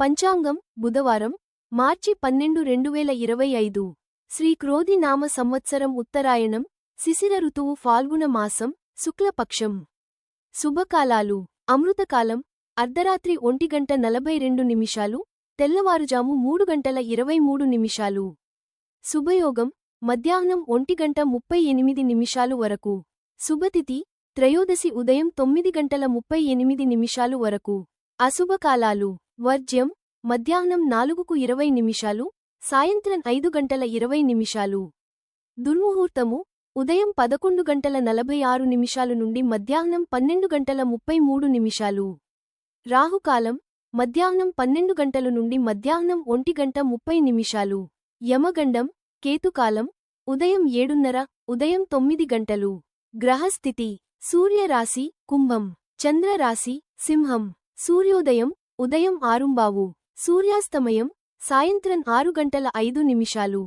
పంచాంగం బుధవారం మార్చి పన్నెండు రెండు వేల ఇరవై ఐదు. శ్రీ క్రోధి నామ సంవత్సరం ఉత్తరాయణం శిశిర ఋతువు ఫాల్గుణ మాసం శుక్లపక్షం. శుభకాలాలు. అమృతకాలం అర్ధరాత్రి ఒంటి గంట నలభై రెండు నిమిషాలు తెల్లవారుజాము మూడు గంటల ఇరవై మూడు నిమిషాలు. శుభయోగం మధ్యాహ్నం ఒంటి గంట ముప్పై ఎనిమిది నిమిషాలు వరకు. శుభతిథి త్రయోదశి ఉదయం తొమ్మిది గంటల ముప్పై ఎనిమిది నిమిషాలు వరకు. అశుభకాలాలు. వర్జ్యం మధ్యాహ్నం నాలుగుకు ఇరవై నిమిషాలు సాయంత్రం ఐదు గంటల ఇరవై నిమిషాలు. దుర్ముహూర్తము ఉదయం పదకొండు గంటల నలభై ఆరు నిమిషాలు నుండి మధ్యాహ్నం పన్నెండు గంటల ముప్పై మూడు నిమిషాలు. రాహుకాలం మధ్యాహ్నం పన్నెండు గంటలు నుండి మధ్యాహ్నం ఒంటి గంట ముప్పై నిమిషాలు. యమగండం కేతుకాలం ఉదయం ఏడున్నర ఉదయం తొమ్మిది గంటలు. గ్రహస్థితి సూర్యరాశి కుంభం చంద్రరాశి సింహం. సూర్యోదయం ఉదయం ఆరుంబావు. సూర్యాస్తమయం సాయంత్రం ఆరు గంటల ఐదు నిమిషాలు.